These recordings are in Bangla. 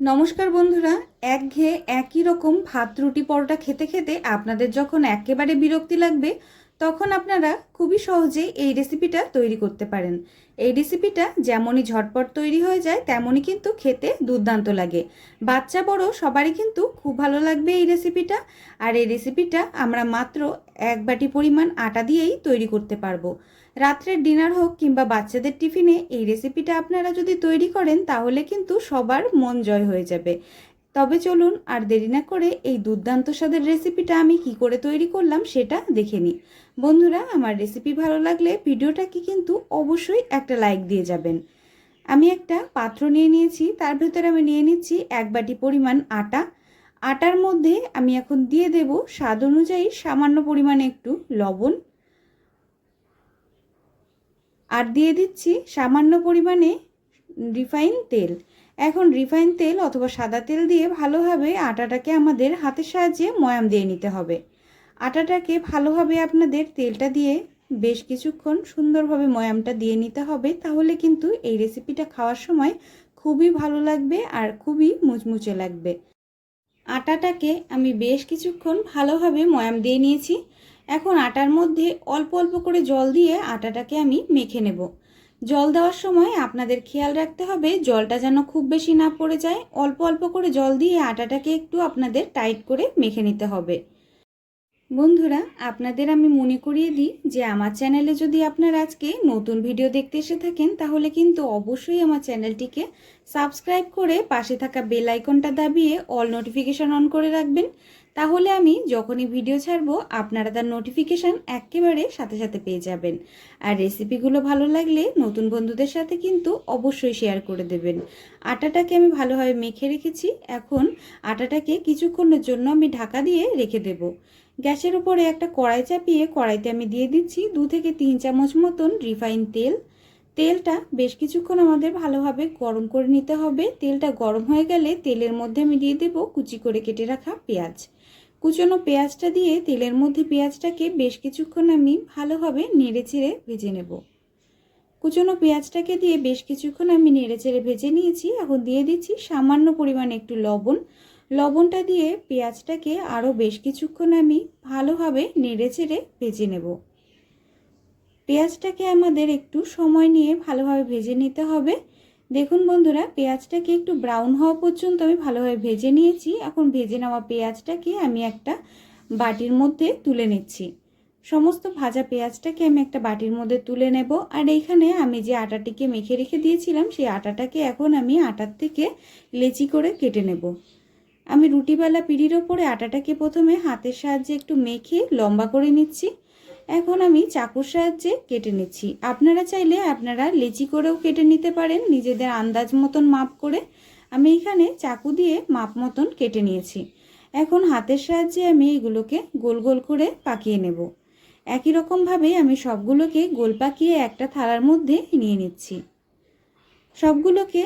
নমস্কার বন্ধুরা, একঘেয়ে একই রকম ভাত রুটি পরোটা খেতে খেতে আপনাদের যখন একেবারে বিরক্তি লাগবে তখন আপনারা খুবই সহজেই এই রেসিপিটা তৈরি করতে পারেন। এই রেসিপিটা যেমনই ঝটপট তৈরি হয়ে যায়, তেমনই কিন্তু খেতে দুর্দান্ত লাগে। বাচ্চা, বড় সবারই কিন্তু খুব ভালো লাগবে এই রেসিপিটা আর এই রেসিপিটা আমরা মাত্র এক বাটি পরিমাণ আটা দিয়েই তৈরি করতে পারব। রাত্রের ডিনার হোক কিংবা বাচ্চাদের টিফিনে এই রেসিপিটা আপনারা যদি তৈরি করেন, তাহলে কিন্তু সবার মন জয় হয়ে যাবে। তবে চলুন আর দেরি না করে এই দুর্দান্ত স্বাদের রেসিপিটা আমি কি করে তৈরি করলাম সেটা দেখে নিই। বন্ধুরা, আমার রেসিপি ভালো লাগলে ভিডিওটাকে কিন্তু অবশ্যই একটা লাইক দিয়ে যাবেন। আমি একটা পাত্র নিয়ে নিয়েছি, তার ভেতরে আমি নিয়ে নিচ্ছি এক বাটি পরিমাণ আটা। আটার মধ্যে আমি এখন দিয়ে দেব স্বাদ অনুযায়ী সামান্য পরিমাণে একটু লবণ। আর দিয়ে দিচ্ছি সামান্য পরিমাণে রিফাইন তেল। এখন রিফাইন তেল অথবা সাদা তেল দিয়ে ভালোভাবে আটাটাকে আমাদের হাতের সাহায্যে ময়াম দিয়ে নিতে হবে। আটাটাকে ভালোভাবে আপনাদের তেলটা দিয়ে বেশ কিছুক্ষণ সুন্দরভাবে ময়ামটা দিয়ে নিতে হবে, তাহলে কিন্তু এই রেসিপিটা খাওয়ার সময় খুবই ভালো লাগবে আর খুবই মুচমুচে লাগবে। আটাটাকে আমি বেশ কিছুক্ষণ ভালোভাবে ময়াম দিয়ে নিয়েছি। এখন আটার মধ্যে অল্প অল্প করে জল দিয়ে আটাটাকে আমি মেখে নেব। জল দেওয়ার সময় আপনাদের খেয়াল রাখতে হবে জলটা যেন খুব বেশি না পড়ে যায়। অল্প অল্প করে জল দিয়ে আটাটাকে একটু আপনাদের টাইট করে মেখে নিতে হবে। বন্ধুরা, আপনাদের আমি মনে করিয়ে দিই যে আমার চ্যানেলে যদি আপনারা আজকে নতুন ভিডিও দেখতে এসে থাকেন, তাহলে কিন্তু অবশ্যই আমার চ্যানেলটিকে সাবস্ক্রাইব করে পাশে থাকা বেল আইকনটা দাবিয়ে অল নোটিফিকেশন অন করে রাখবেন। তাহলে আমি যখনই ভিডিও ছাড়বো, আপনারা তার নোটিফিকেশান একেবারে সাথে সাথে পেয়ে যাবেন। আর রেসিপিগুলো ভালো লাগলে নতুন বন্ধুদের সাথে কিন্তু অবশ্যই শেয়ার করে দেবেন। আটাটাকে আমি ভালোভাবে মেখে রেখেছি, এখন আটাটাকে কিছুক্ষণের জন্য আমি ঢাকা দিয়ে রেখে দেব। গ্যাসের উপরে একটা কড়াই চাপিয়ে কড়াইতে আমি দিয়ে দিচ্ছি দু থেকে তিন চামচ মতন রিফাইন তেল। তেলটা বেশ কিছুক্ষণ আমাদের ভালোভাবে গরম করে নিতে হবে। তেলটা গরম হয়ে গেলে তেলের মধ্যে আমি দিয়ে দেব কুচি করে কেটে রাখা পেঁয়াজ। কুচনো পেঁয়াজটা দিয়ে তেলের মধ্যে পেঁয়াজটাকে বেশ কিছুক্ষণ আমি ভালোভাবে নেড়ে চেড়ে ভেজে নেব। কুচনো পেঁয়াজটাকে দিয়ে বেশ কিছুক্ষণ আমি নেড়ে চেড়ে ভেজে নিয়েছি। এখন দিয়ে দিচ্ছি সামান্য পরিমাণে একটু লবণ। লবণটা দিয়ে পেঁয়াজটাকে আরও বেশ কিছুক্ষণ আমি ভালোভাবে নেড়ে চেড়ে ভেজে নেব। পেঁয়াজটাকে আমাদের একটু সময় নিয়ে ভালোভাবে ভেজে নিতে হবে। দেখুন বন্ধুরা, পেঁয়াজটাকে একটু ব্রাউন হওয়া পর্যন্ত আমি ভালোভাবে ভেজে নিয়েছি। এখন ভেজে নেওয়া পেঁয়াজটাকে আমি একটা বাটির মধ্যে তুলে নিচ্ছি। সমস্ত ভাজা পেঁয়াজটাকে আমি একটা বাটির মধ্যে তুলে নেব। আর এইখানে আমি যে আটাটিকে মেখে রেখে দিয়েছিলাম, সেই আটাটাকে এখন আমি আটার থেকে লেচি করে কেটে নেব। আমি রুটিবেলা পিড়ির ওপরে আটাটাকে প্রথমে হাতের সাহায্যে একটু মেখে লম্বা করে নিচ্ছি। এখন আমি চাকুর সাহায্যে কেটে নিচ্ছি। আপনারা চাইলে আপনারা লেচি করেও কেটে নিতে পারেন, নিজেদের আন্দাজ মতন মাপ করে। আমি এখানে চাকু দিয়ে মাপ মতন কেটে নিয়েছি। এখন হাতের সাহায্যে আমি এগুলোকে গোল গোল করে পাকিয়ে নেব। একই রকমভাবে আমি সবগুলোকে গোল পাকিয়ে একটা থালার মধ্যে নিয়ে নিচ্ছি। সবগুলোকে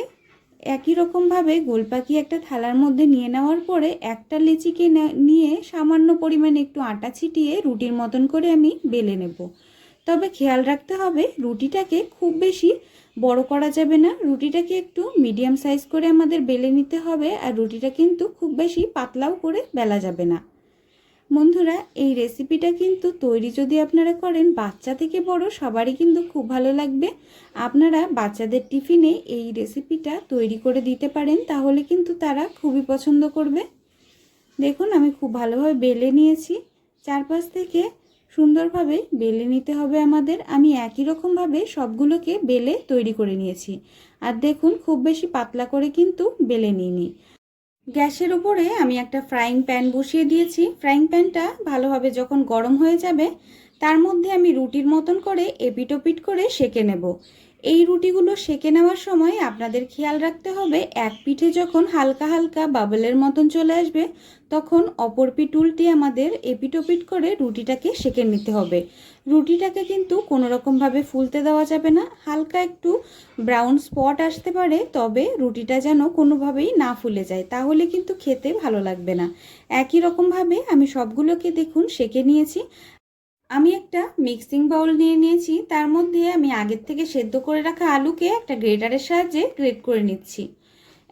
একই রকমভাবে গোল পাখি একটা থালার মধ্যে নিয়ে নেওয়ার পরে একটা লিচিকে নিয়ে সামান্য পরিমাণে একটু আটা ছিটিয়ে রুটির মতন করে আমি বেলে নেব। তবে খেয়াল রাখতে হবে রুটিটাকে খুব বেশি বড় করা যাবে না। রুটিটাকে একটু মিডিয়াম সাইজ করে আমাদের বেলে নিতে হবে আর রুটিটা কিন্তু খুব বেশি পাতলাও করে বেলা যাবে না। বন্ধুরা, এই রেসিপিটা কিন্তু তৈরি যদি আপনারা করেন, বাচ্চা থেকে বড় সবারই কিন্তু খুব ভালো লাগবে। আপনারা বাচ্চাদের টিফিনে এই রেসিপিটা তৈরি করে দিতে পারেন, তাহলে কিন্তু তারা খুবই পছন্দ করবে। দেখুন, আমি খুব ভালোভাবে বেলে নিয়েছি। চারপাশ থেকে সুন্দরভাবে বেলে নিতে হবে আমাদের। আমি একই রকমভাবে সবগুলোকে বেলে তৈরি করে নিয়েছি। আর দেখুন, খুব বেশি পাতলা করে কিন্তু বেলে নিইনি। গ্যাসের উপরে আমি একটা ফ্রাইং প্যান বসিয়ে দিয়েছি। ফ্রাইং প্যানটা ভালোভাবে যখন গরম হয়ে যাবে, তার মধ্যে আমি রুটির মতন করে এপিটোপিট করে সেকে নেব। এই রুটিগুলো সেকে নেওয়ার সময় আপনাদের খেয়াল রাখতে হবে, এক পিঠে যখন হালকা হালকা বাবলের মতন চলে আসবে, তখন অপর পিঠ উল্টে আমাদের এপিটোপিট করে রুটিটাকে সেকে নিতে হবে। রুটিটাকে কিন্তু কোনো রকমভাবে ফুলতে দেওয়া যাবে না, হালকা একটু ব্রাউন স্পট আসতে পারে, তবে রুটিটা যেন কোনোভাবেই না ফুলে যায়, তাহলে কিন্তু খেতে ভালো লাগবে না। একই রকমভাবে আমি সবগুলোকে দেখুন সেকে নিয়েছি আমি একটা মিক্সিং বাউল নিয়ে নিয়েছি। তার মধ্যে আমি আগের থেকে সেদ্ধ করে রাখা আলুকে একটা গ্রেটারের সাহায্যে গ্রেট করে নিচ্ছি।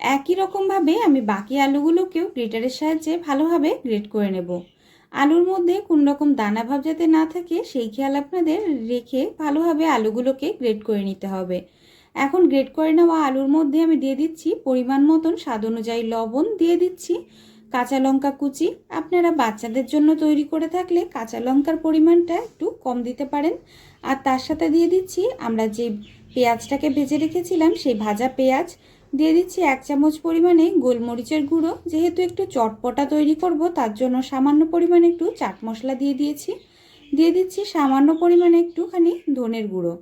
একই রকমভাবে আমি বাকি আলুগুলোকেও গ্রেটারের সাহায্যে ভালোভাবে গ্রেট করে নেব। আলুর মধ্যে কোনো রকম দানা ভাব যাতে না থাকে, সেই খেয়াল আপনাদের রেখে ভালোভাবে আলুগুলোকে গ্রেট করে নিতে হবে। এখন গ্রেট করে নেওয়া আলুর মধ্যে আমি দিয়ে দিচ্ছি পরিমাণ মতন স্বাদ অনুযায়ী লবণ দিয়ে দিচ্ছি। কাঁচা লঙ্কা কুচি আপনারা বাচ্চাদের জন্য তৈরি করে থাকলে কাঁচা লঙ্কার পরিমাণটা একটু কম দিতে পারেন। আর তার সাথে দিয়ে দিচ্ছি, আমরা যে পেঁয়াজটাকে ভেজে রেখেছিলাম, সেই ভাজা পেঁয়াজ। দিয়ে দিচ্ছি এক চামচ পরিমাণে গোলমরিচের গুঁড়ো। যেহেতু একটু চটপটা তৈরি করব, তার জন্য সামান্য পরিমাণে একটু চাট মশলা দিয়ে দিয়েছি। দিয়ে দিচ্ছি সামান্য পরিমাণে একটুখানি ধনের গুঁড়ো।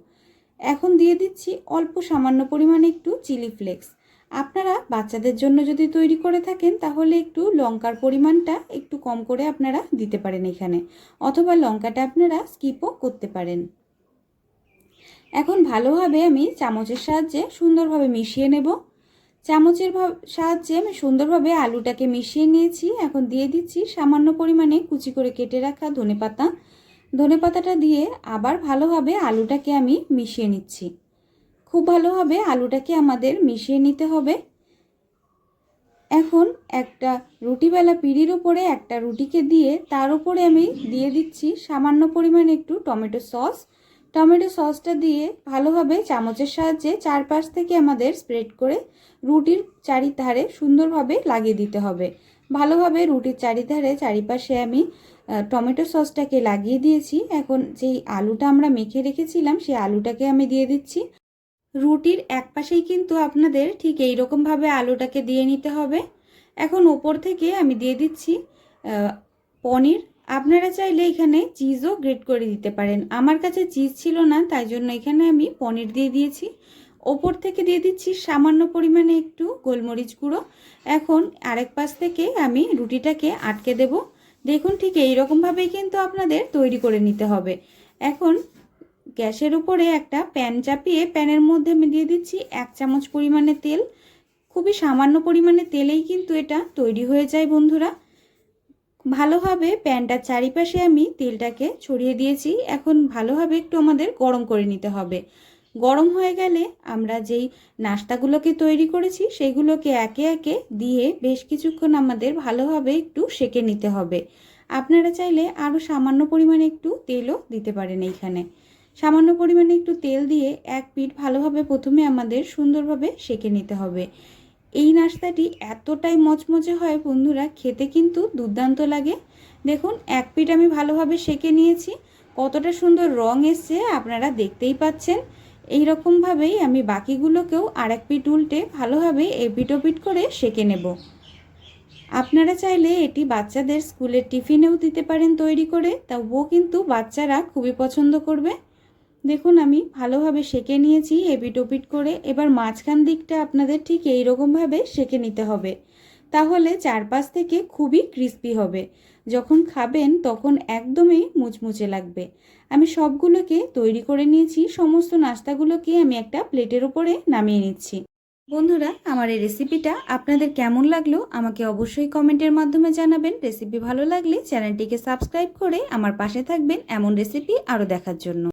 এখন দিয়ে দিচ্ছি অল্প সামান্য পরিমাণে একটু চিলি ফ্লেক্স। আপনারা বাচ্চাদের জন্য যদি তৈরি করে থাকেন, তাহলে একটু লঙ্কার পরিমাণটা একটু কম করে আপনারা দিতে পারেন এখানে। অথবা লঙ্কাটা আপনারা স্কিপও করতে পারেন। এখন ভালোভাবে আমি চামচের সাহায্যে সুন্দরভাবে মিশিয়ে নেব। চামচের সাহায্যে আমি সুন্দরভাবে আলুটাকে মিশিয়ে নিয়েছি। এখন দিয়ে দিচ্ছি সামান্য পরিমাণে কুচি করে কেটে রাখা ধনেপাতা। ধনেপাতাটা দিয়ে আবার ভালোভাবে আলুটাকে আমি মিশিয়ে নিচ্ছি। খুব ভালোভাবে আলুটাকে আমাদের মিশিয়ে নিতে হবে। এখন একটা রুটিবেলা পিড়ির ওপরে একটা রুটিকে দিয়ে তার উপরে আমি দিয়ে দিচ্ছি সামান্য পরিমাণে একটু টমেটো সস। টমেটো সসটা দিয়ে ভালোভাবে চামচের সাহায্যে চারপাশ থেকে আমাদের স্প্রেড করে রুটির চারিধারে সুন্দরভাবে লাগিয়ে দিতে হবে। ভালোভাবে রুটির চারিধারে চারিপাশে আমি টমেটো সসটাকে লাগিয়ে দিয়েছি। এখন যেই আলুটা আমরা মেখে রেখেছিলাম, সেই আলুটাকে আমি দিয়ে দিচ্ছি। রুটির এক পাশেই কিন্তু আপনাদের ঠিক এই রকমভাবে আলুটাকে দিয়ে নিতে হবে। এখন ওপর থেকে আমি দিয়ে দিচ্ছি পনির। আপনারা চাইলে এখানে চিজও গ্রেট করে দিতে পারেন। আমার কাছে চিজ ছিল না, তাই জন্য এখানে আমি পনির দিয়ে দিয়েছি। ওপর থেকে দিয়ে দিচ্ছি সামান্য পরিমাণে একটু গোলমরিচ গুঁড়ো। এখন আরেক পাশ থেকে আমি রুটিটাকে আটকে দেব। দেখুন ঠিক এই রকমভাবেই কিন্তু আপনাদের তৈরি করে নিতে হবে। এখন গ্যাসের উপরে একটা প্যান চাপিয়ে প্যানের মধ্যে আমি দিয়ে দিচ্ছি এক চামচ পরিমাণে তেল। খুবই সামান্য পরিমাণে তেলেই কিন্তু এটা তৈরি হয়ে যায় বন্ধুরা। ভালোভাবে প্যানটার চারিপাশে আমি তেলটাকে ছড়িয়ে দিয়েছি। এখন ভালোভাবে একটু আমাদের গরম করে নিতে হবে। গরম হয়ে গেলে আমরা যেই নাস্তাগুলোকে তৈরি করেছি সেগুলোকে একে একে দিয়ে বেশ কিছুক্ষণ আমাদের ভালোভাবে একটু সেকে নিতে হবে। আপনারা চাইলে আরও সামান্য পরিমাণে একটু তেলও দিতে পারেন এইখানে। সামান্য পরিমাণে একটু তেল দিয়ে এক পিঠ ভালোভাবে প্রথমে আমাদের সুন্দরভাবে সেকে নিতে হবে। এই নাস্তাটি এতটাই মচমচে হয় বন্ধুরা, খেতে কিন্তু দুর্দান্ত লাগে। দেখুন, এক পিঠ আমি ভালোভাবে সেকে নিয়েছি। কতটা সুন্দর রং এসছে, আপনারা দেখতেই পাচ্ছেন। এই রকমভাবেই আমি বাকিগুলোকেও আর এক পিঠ উল্টে ভালোভাবে এপিট ওপিট করে সেকে নেব। আপনারা চাইলে এটি বাচ্চাদের স্কুলের টিফিনেও দিতে পারেন তৈরি করে তবুও কিন্তু বাচ্চারা খুবই পছন্দ করবে। দেখুন, আমি ভালোভাবে সেকে নিয়েছি এপিট ওপিট করে। এবার মাঝখান দিকটা আপনাদের ঠিক এই রকমভাবে সেকে নিতে হবে। তাহলে চারপাশ থেকে খুবই ক্রিস্পি হবে। যখন খাবেন, তখন একদমই মুচমুচে লাগবে। আমি সবগুলোকে তৈরি করে নিয়েছি, সমস্ত নাস্তাগুলোকে আমি একটা প্লেটের ওপরে নামিয়ে নিচ্ছি। বন্ধুরা, আমার এই রেসিপিটা আপনাদের কেমন লাগল, আমাকে অবশ্যই কমেন্টের মাধ্যমে জানাবেন। রেসিপি ভালো লাগলে চ্যানেলটিকে সাবস্ক্রাইব করে আমার পাশে থাকবেন এমন রেসিপি আরও দেখার জন্য।